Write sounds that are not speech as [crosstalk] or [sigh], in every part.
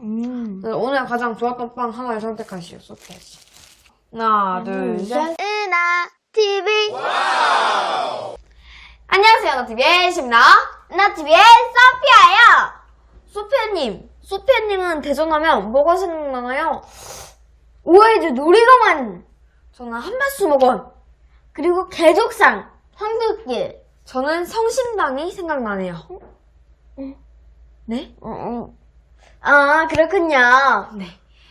음. 오늘 가장 좋았던 빵 하나를 선택하시오, 소피아 씨. 하나, 둘, 셋. 은하 TV. 안녕하세요, 나TV의 시입니다. 은하 TV의 서피아예요. 소피아님, 소피아님은 대전하면 뭐가 생각나나요? 오해주 놀이동안 저는 한밭수목원. 그리고 개족상 황금길. 저는 성심당이 생각나네요. 네? 아 그렇군요. 네.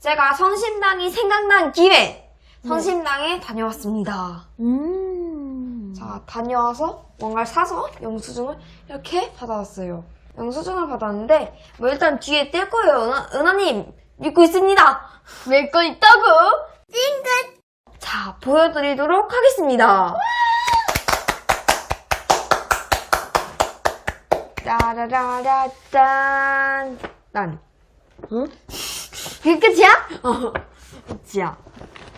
제가 성심당이 생각난 김에 성심당에 다녀왔습니다. 음. 자, 다녀와서 뭔가를 사서 영수증을 이렇게 받아왔어요. 영수증을 받았는데, 뭐 일단 뒤에 뗄 거예요. 은하, 은하님, 믿고 있습니다. 밀거 있다고? 자, 보여드리도록 하겠습니다. 짜라라라짠. 난. 응? 그게 끝이야? 어, 지야.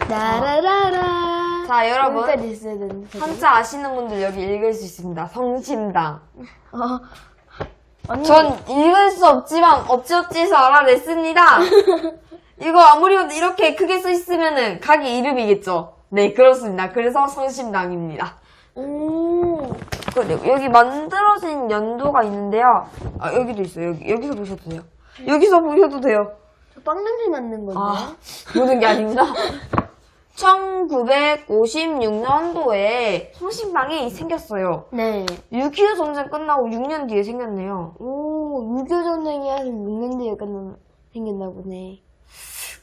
라라라라. 자, 여러분. 여기까지 있어야 되는데. 한자 아시는 분들 여기 읽을 수 있습니다. 성심당. 어. 언니. 전 읽을 수 없지만 어찌어찌해서 알아냈습니다. [laughs] 이거 아무리 봐도 이렇게 크게 써 있으면은 가게 이름이겠죠. 네, 그렇습니다. 그래서 성심당입니다. 오. 그리고 여기 만들어진 연도가 있는데요. 아, 여기도 있어요. 여기, 여기서 보셔도 돼요. 여기서 보셔도 돼요. 저빵 냄새 맡는 건데. 아, 모든 게 아닙니다. 1956년도에 성심당이 생겼어요. 네. 6.25 전쟁 끝나고 6년 뒤에 생겼네요. 오, 6.25 전쟁이 한 6년 뒤에 끝나, 생겼나 보네.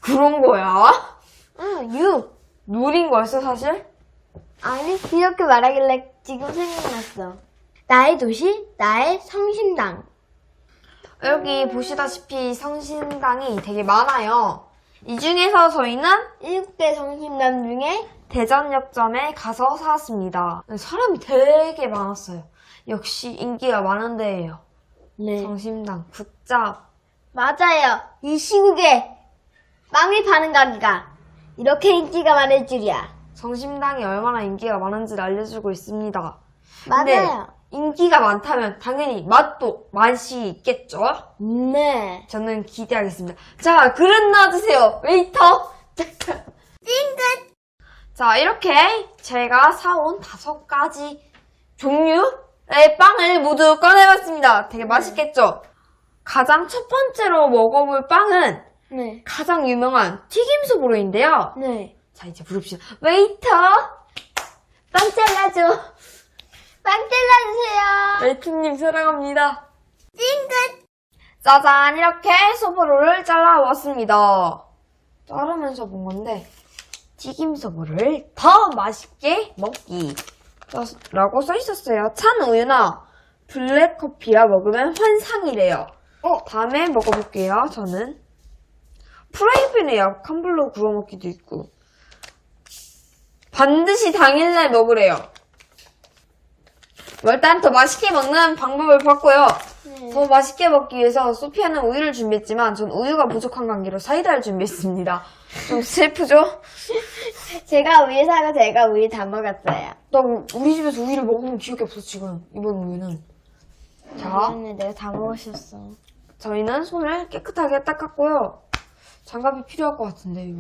그런 거야? 응, 6. 노린 거였어, 사실? 아니, 이렇게 말하길래 지금 생각났어. 나의 도시, 나의 성심당. 여기 보시다시피 성심당이 되게 많아요. 이 중에서 저희는 7개 성심당 중에 대전역점에 가서 사왔습니다. 사람이 되게 많았어요. 역시 인기가 많은 데예요. 네. 성심당, 국잡. 맞아요. 이 시국에 빵을 파는 가게가 이렇게 인기가 많을 줄이야. 성심당이 얼마나 인기가 많은지를 알려주고 있습니다. 맞아요. 인기가 많다면 당연히 맛도 맛이 있겠죠? 네. 저는 기대하겠습니다. 자, 그릇 놔주세요. 웨이터. 찡긋. 자, 이렇게 제가 사온 다섯 가지 종류의 빵을 모두 꺼내봤습니다. 되게 맛있겠죠? 가장 첫 번째로 먹어볼 빵은 네. 가장 유명한 튀김소보로인데요. 네. 자, 이제 부릅시다. 웨이터. 빵 잘라줘. 빵 잘라주세요. 웨이트님 사랑합니다. 찡긋. 짜잔, 이렇게 소보로를 잘라왔습니다. 자르면서 본 건데, 튀김 소보를 더 맛있게 먹기. 자, 라고 써있었어요. 찬 우유나 블랙커피와 먹으면 환상이래요. 어, 다음에 먹어볼게요, 저는. 프라이팬에 약한 불로 구워 먹기도 있고. 반드시 당일날 먹으래요. 뭐 일단 더 맛있게 먹는 방법을 봤고요. 네. 더 맛있게 먹기 위해서 소피아는 우유를 준비했지만 전 우유가 부족한 관계로 사이다를 준비했습니다. 좀 슬프죠? [laughs] 제가 우유 사고 제가 우유 다 먹었어요. 나 우리 집에서 우유를 먹어본 기억이 없어 지금 이번 우유는. 자, 근데 내가 다 먹으셨어. 저희는 손을 깨끗하게 닦았고요. 장갑이 필요할 것 같은데 이거.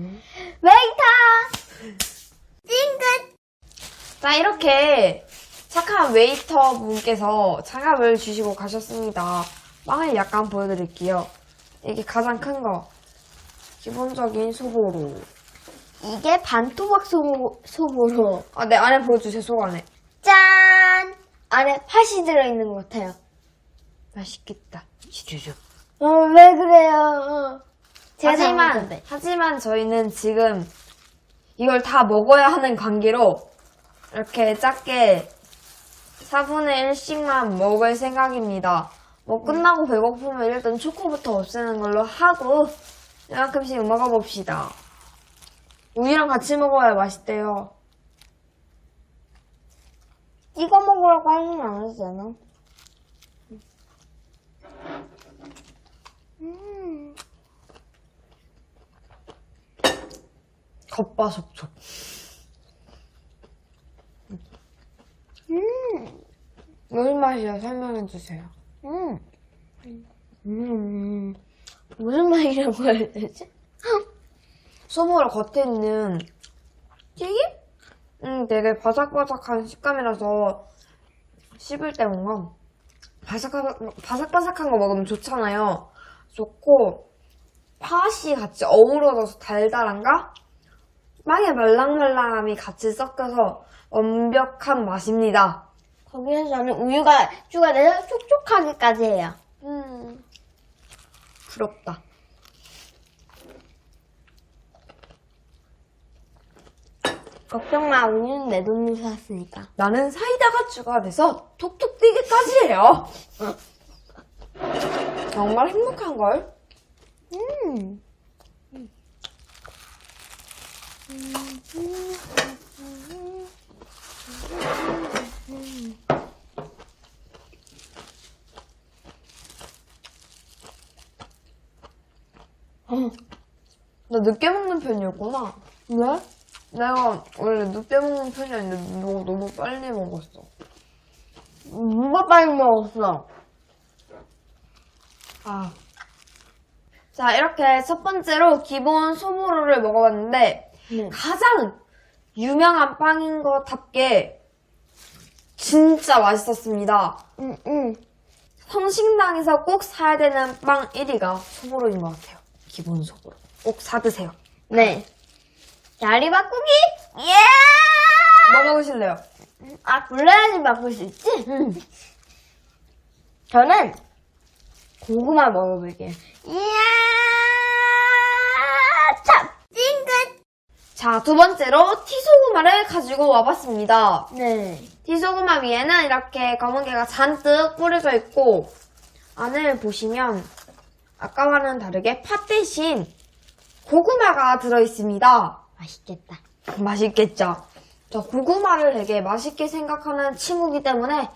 웨이터! 찡긋! 자 이렇게 착한 웨이터 분께서 장갑을 주시고 가셨습니다. 빵을 약간 보여드릴게요. 이게 가장 큰 거. 기본적인 소보로. 이게 반토막 소, 소보로. 아, 네, 안에 보여주세요, 속 안에. 짠! 안에 팥이 들어있는 것 같아요. 맛있겠다. 주주주. 어, 왜 그래요? 어. 제가 다 하지만. 하지만 저희는 지금 이걸 다 먹어야 하는 관계로 이렇게 작게 4분의 1씩만 먹을 생각입니다. 뭐 끝나고 배고프면 일단 초코부터 없애는 걸로 하고 이만큼씩 먹어봅시다. 우유랑 같이 먹어야 맛있대요. 이거 먹으라고 하진 않았잖아. 음. 겉바속촉. 음. 무슨 맛이야? 설명해 주세요. 음. 음. 무슨 말이라고 해야 되지? 소보로 겉에 있는 튀김? 음, 되게 바삭바삭한 식감이라서 씹을 때 뭔가 바삭바삭, 바삭바삭한 거 먹으면 좋잖아요. 좋고 팥이 같이 어우러져서 달달한가? 빵의 말랑말랑함이 같이 섞여서 완벽한 맛입니다. 거기에서 저는 우유가 추가돼서 촉촉하게까지 해요. 음, 부럽다. 걱정 마, 우유는 내 돈으로 샀으니까. 나는 사이다가 추가돼서 톡톡 뛰기까지 해요. 정말 행복한걸? 음. 나 늦게 먹는 편이었구나. 왜? 내가 원래 늦게 먹는 편이 아닌데 너 너무 빨리 먹었어. 누가 빨리 먹었어? 아. 자, 이렇게 첫 번째로 기본 소보로를 먹어봤는데 네. 가장 유명한 빵인 것답게 진짜 맛있었습니다. 응, 응. 성식당에서 꼭 사야 되는 빵 1위가 소보로인 것 같아요. 기본 소보로. 꼭 사드세요. 네. 자리 바꾸기? 예! 뭐 먹으실래요? 아, 골라야지 바꿀 수 있지? [laughs] 저는 고구마 먹어볼게요. 이야! 참! 찡긋! 자, 두 번째로 티소구마를 가지고 와봤습니다. 네. 티소구마 위에는 이렇게 검은 게가 잔뜩 뿌려져 있고 안을 보시면 아까와는 다르게 팥 대신 고구마가 들어있습니다. 맛있겠다. 맛있겠죠? 저 고구마를 되게 맛있게 생각하는 친구이기 때문에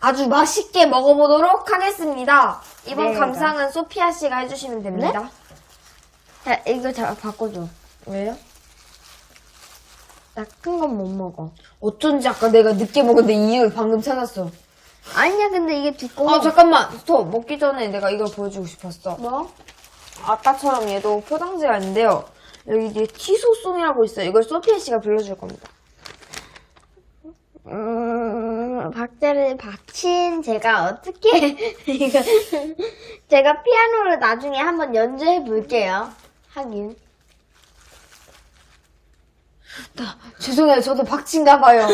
아주 맛있게 먹어보도록 하겠습니다. 이번 네, 감상은 소피아 씨가 해주시면 됩니다. 자, 이거 잘 바꿔줘. 왜요? 나 큰 건 못 먹어. 어쩐지 아까 내가 늦게 먹었는데 이유를 방금 찾았어. 아니야, 근데 이게 두꺼워. 아 잠깐만 스톱 먹기 전에 내가 이걸 보여주고 싶었어 뭐? 아까처럼 얘도 포장지가 있는데요 여기 뒤에 티소송이라고 있어요 이걸 소피아 씨가 불러줄 겁니다 음, 박자를 박친 제가 어떻게 [laughs] 이거 제가 피아노를 나중에 한번 연주해 볼게요. 하긴. 죄송해요. 저도 박친가 봐요.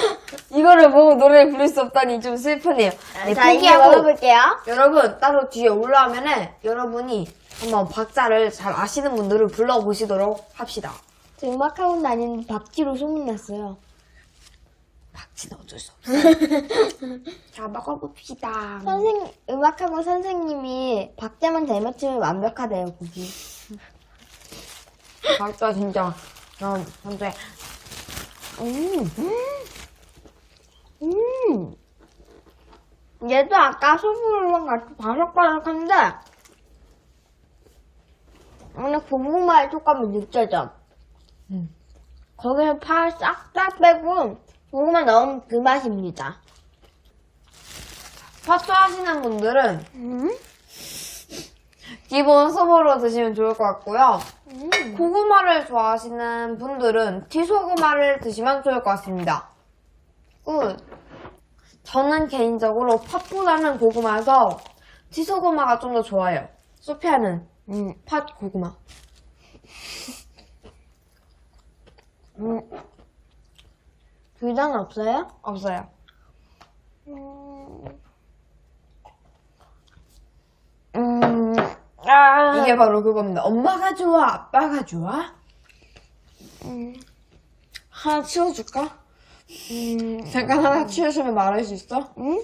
[laughs] 이거를 보고 노래를 부를 수 없다니 좀 슬프네요. 네, 자, 이제 포기하고 먹어볼게요. 여러분 따로 뒤에 올라오면은 여러분이 한번 박자를 잘 아시는 분들을 불러보시도록 합시다. 저 음악학원 다니는데 박지로 소문났어요. 박치는 어쩔 수 없어요. [laughs] 자 먹어봅시다. 선생 음악학원 선생님이 박자만 잘 맞추면 완벽하대요, 곡이. 박자 진짜 음, 근데 음. 음. 얘도 아까 소금이랑 같이 바삭바삭한데, 오늘 고구마의 촉감이 느껴져. 음. 거기서 파 싹싹 빼고, 고구마 넣으면 그 맛입니다. 파초 하시는 분들은 음? 기본 소보로 드시면 좋을 것 같고요. 음. 고구마를 좋아하시는 분들은 티소구마를 드시면 좋을 것 같습니다. 굿. 저는 개인적으로 팥보다는 고구마여서 티소구마가 좀 더 좋아요. 소피아는 음. 팥 고구마. 음. 둘 다는 없어요? 없어요. 음. 아. 이게 바로 그겁니다. 엄마가 좋아, 아빠가 좋아? 음. 하나 치워줄까? 음. 잠깐 하나 치워주면 말할 수 있어? 음?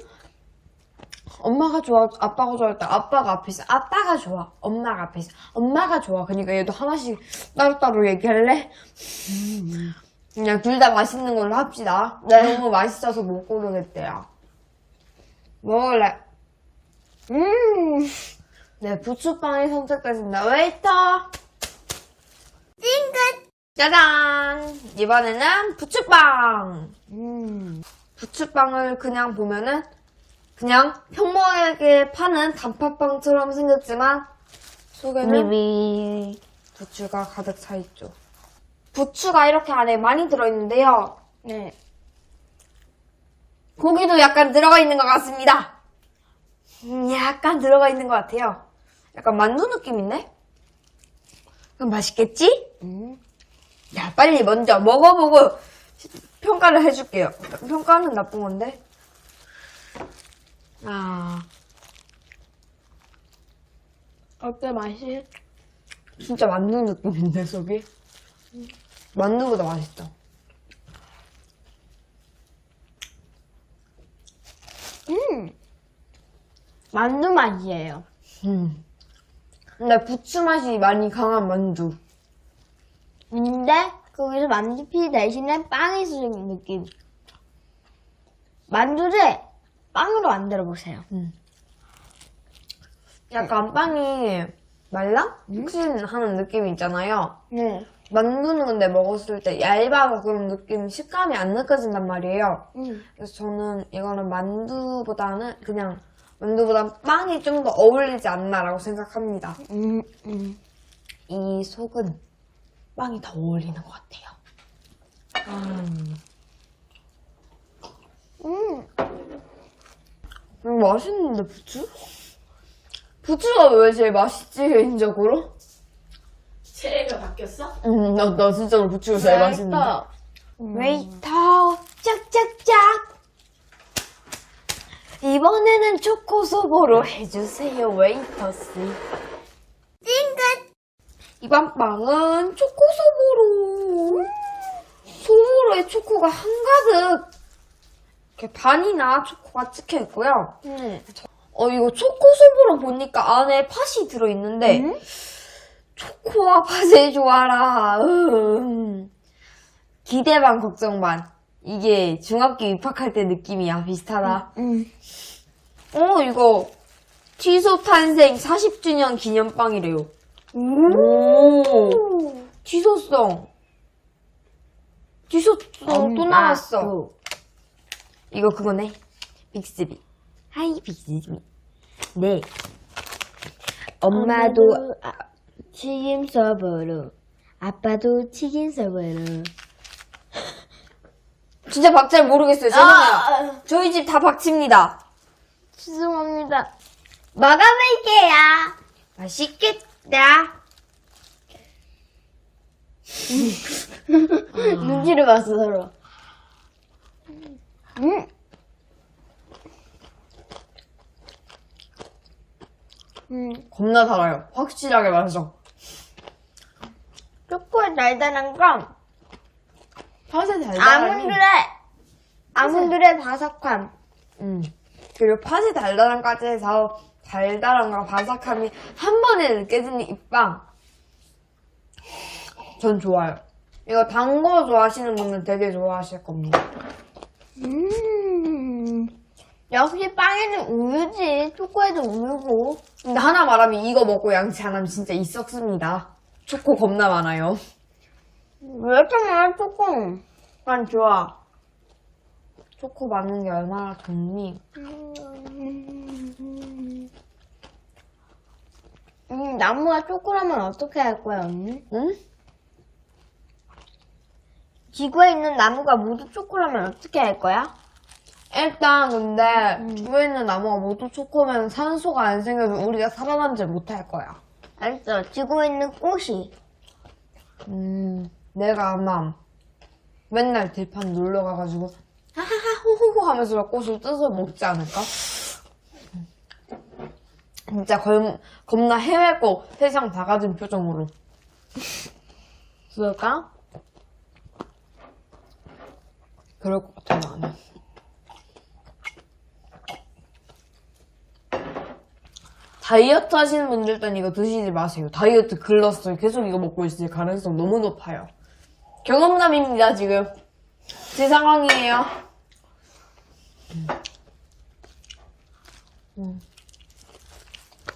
엄마가 좋아, 아빠가 좋아 할 때 아빠가 앞에 있어. 아빠가 좋아, 엄마가 앞에 있어. 엄마가 좋아. 그러니까 얘도 하나씩 따로따로 얘기할래? 그냥 둘 다 맛있는 걸로 합시다. 네. 너무 맛있어서 못 고르겠대요. 먹을래? 음. 네, 부추빵이 선택됐습니다. 웨이터! 찡긋. 짜잔! 이번에는 부추빵! 음. 부추빵을 그냥 보면은 그냥 평범하게 파는 단팥빵처럼 생겼지만 속에는 미미. 부추가 가득 차 있죠. 부추가 이렇게 안에 많이 들어있는데요. 네. 고기도 약간 들어가 있는 것 같습니다. 음, 약간 들어가 있는 것 같아요. 약간 만두 느낌인데? 그럼 맛있겠지? 음. 야, 빨리 먼저 먹어보고 평가를 해줄게요. 평가는 나쁜 건데. 아, 어때 맛이? 진짜 만두 느낌인데, 속이? 만두보다 맛있다. 음. 만두 맛이에요. 음. 근데 부추 맛이 많이 강한 만두. 근데 거기서 만두피 대신에 빵이 쓰는 느낌. 만두를 빵으로 만들어 보세요. 약간 빵이 말라? 푹신하는 느낌이 있잖아요. 네. 만두는 근데 먹었을 때 얇아서 그런 느낌, 식감이 안 느껴진단 말이에요. 음. 그래서 저는 이거는 만두보다는 그냥 만두보다 빵이 좀 더 어울리지 않나라고 생각합니다. 음, 음. 이 속은 빵이 더 어울리는 것 같아요. 음, 음. 음, 맛있는데 부추? 부추가 왜 제일 맛있지 개인적으로? 체가 바뀌었어? 음, 나, 나 진짜로 부추가 제일 맛있는데. 웨이터 짝짝짝 이번에는 초코소보로 해주세요 웨이터씨 찡긋 이번 빵은 초코소보로. 소보로에 초코가 한가득. 이렇게 반이나 초코가 찍혀 있고요. 음. 어, 이거 초코소보로 보니까 안에 팥이 들어있는데, 음? 초코와 팥의 조화라. 음. 기대 반, 걱정 반. 이게 중학교 입학할 때 느낌이야. 비슷하다. 음. 어, 이거 취소 탄생 40주년 기념빵이래요. 오. 취소성. 취소성 또 나왔어. 이거 그거네. 빅스비. 하이 빅스비. 네. 엄마도 아, 튀김 서버로 아빠도 튀김 서버로 진짜 박자를 모르겠어요. 죄송해요. 아, 저희 집 다 박칩니다. 죄송합니다 먹어볼게요 맛있겠다. [laughs] 눈치를 봤어 서로 음. 음. 겁나 달아요. 확실하게 말해서. 초코의 달달한 건 팥의 달달함이. 아몬드의 아몬드의 바삭함. 음. 그리고 팥의 달달함까지 해서 달달함과 바삭함이 한 번에 느껴지는 이 빵. 전 좋아요. 이거 단 거 좋아하시는 분들 되게 좋아하실 겁니다. 음. 역시 빵에는 우유지. 초코에도 우유고. 근데 하나 말하면 이거 먹고 양치 안 하면 진짜 이 썩습니다. 초코 겁나 많아요. 왜 이렇게 많아 초코? 난 좋아. 초코 많은 게 얼마나 좋니? 음, 나무가 초코라면 어떻게 할 거야, 언니? 응? 지구에 있는 나무가 모두 초코라면 어떻게 할 거야? 일단 근데 주변에 있는 나무가 모두 초코면 산소가 안 생겨서 우리가 살아남지 못할 거야. 알았어. 지구에 있는 꽃이. 음, 내가 아마 맨날 들판 놀러 가가지고 하하하 호호호 하면서 막 꽃을 뜯어 먹지 않을까? 진짜 겁, 겁나 해외고 세상 다 가진 표정으로. 그럴까? 그럴 것 같아 나는. 다이어트 하시는 분들은 이거 드시지 마세요. 다이어트 글렀어요. 계속 이거 먹고 있을 가능성 너무 높아요. 경험담입니다, 지금. 제 상황이에요. 음.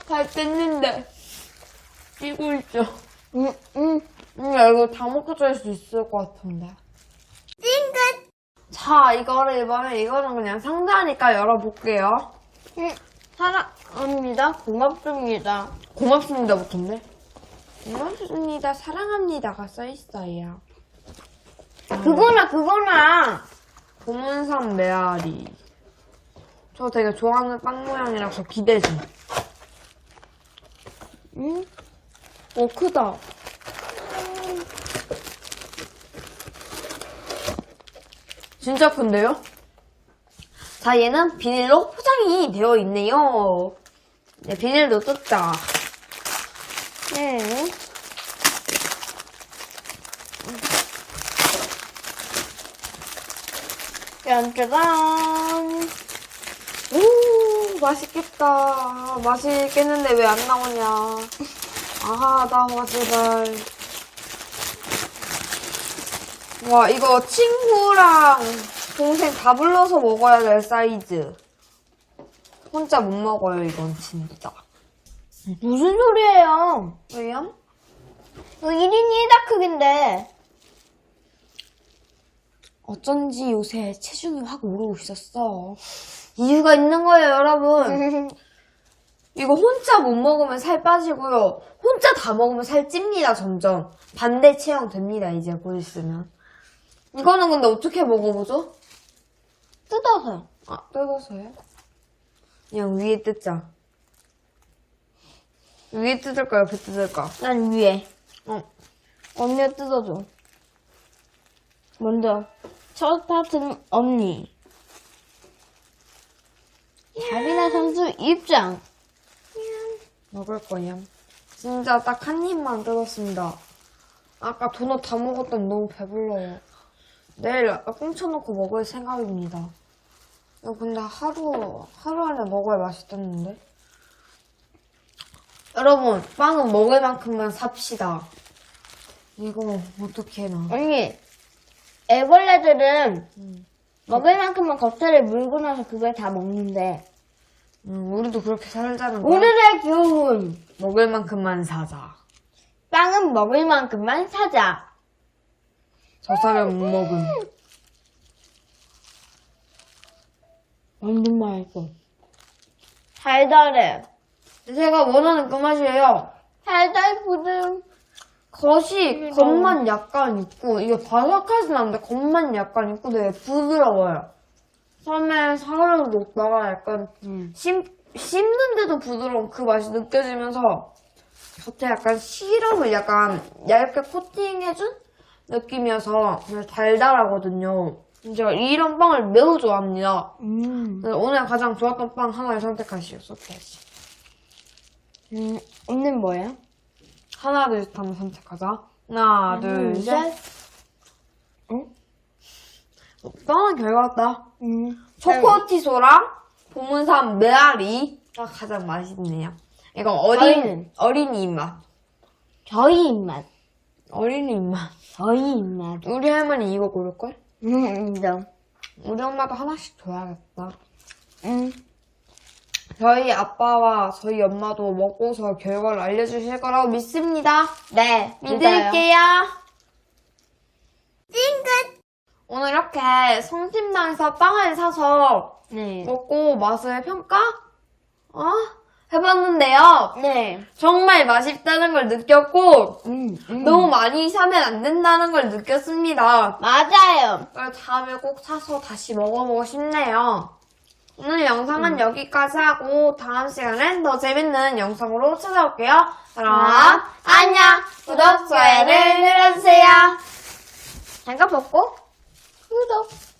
잘 뗐는데, 뛰고 있죠. 응, 응. 음, 야, 이거 다 먹고 잘수 있을 것 같은데. 찡긋! 자, 이거를 이번에, 이거는 그냥 상자니까 열어볼게요. 응. 하나, 합니다. 고맙습니다. 고맙습니다, 부터인데? 고맙습니다, 사랑합니다가 써있어요. 그거나, 그거나. 보문산 메아리. 저 되게 좋아하는 빵 모양이라서 기대돼. 응? 오, 크다. 진짜 큰데요? 자, 얘는 비닐로 포장이 되어 있네요. 네, 비닐도 뜯자. 네. 짠짜잔. 오, 맛있겠다. 맛있겠는데 왜 안 나오냐. 아, 나와, 제발. 와, 이거 친구랑 동생 다 불러서 먹어야 될 사이즈. 혼자 못 먹어요, 이건 진짜. 무슨 소리예요? 왜요? 이거 1인이 1다 크긴데. 어쩐지 요새 체중이 확 오르고 있었어. 이유가 있는 거예요, 여러분. [laughs] 이거 혼자 못 먹으면 살 빠지고요. 혼자 다 먹으면 살 찝니다, 점점. 반대 체형 됩니다, 이제 곧 있으면. 이거는 근데 어떻게 먹어보죠? 뜯어서요. 아, 뜯어서요? 그냥 위에 뜯자. 위에 뜯을까, 옆에 뜯을까? 난 위에. 어. 언니가 뜯어줘. 먼저, 첫 파트는 언니. 자비나 선수 입장. 먹을 거야. 진짜 딱 한 입만 뜯었습니다. 아까 도넛 다 먹었더니 너무 배불러요. 내일 꽁쳐놓고 먹을 생각입니다. 이거 근데 하루, 하루 안에 먹어야 맛있겠는데? 여러분, 빵은 먹을 만큼만 삽시다. 이거 어떻게 해 나? 언니, 애벌레들은 음. 먹을 만큼만 겉에를 물고 나서 그걸 다 먹는데, 음, 우리도 그렇게 살자는 거야? 오늘의 교훈. 먹을 만큼만 사자. 빵은 먹을 만큼만 사자. 저 사람 못 먹음. 완전 맛있어. 달달해. 제가 원하는 그 맛이에요. 달달부들. 겉이 겉만 약간 있고 이게 바삭하진 않은데 겉만 약간 있고 되게 부드러워요. 처음에 사르르 녹다가 약간 씹, 씹는데도 부드러운 그 맛이 느껴지면서 겉에 약간 시럽을 약간 얇게 코팅해준 느낌이어서 달달하거든요. 제가 이런 빵을 매우 좋아합니다. 음. 그래서 오늘 가장 좋았던 빵 하나를 선택하시오, 소피아 씨. 음, 언니는 뭐예요? 하나, 둘, 셋 한번 선택하자. 하나, 둘, 셋. 응? 어, 빵은 결과다. 음. 초코티소랑 보문산 메아리가 가장 맛있네요. 이건 어린, 저희는? 어린이 입맛. 저희 입맛. 어린이 입맛. 저희 입맛. 우리 할머니 이거 고를걸? 음, 인정. 우리 엄마도 하나씩 줘야겠다. 음. 저희 아빠와 저희 엄마도 먹고서 결과를 알려주실 거라고 믿습니다. 네, 믿을게요. 찡긋! 오늘 이렇게 성심당에서 빵을 사서 네. 먹고 맛을 평가? 어? 해봤는데요. 네. 정말 맛있다는 걸 느꼈고, 음, 음. 너무 많이 사면 안 된다는 걸 느꼈습니다. 맞아요. 다음에 꼭 사서 다시 먹어보고 싶네요. 오늘 영상은 여기까지 하고, 다음 시간엔 더 재밌는 영상으로 찾아올게요. 그럼, 안녕! 구독, 좋아요를 눌러주세요. 잠깐 벗고 구독.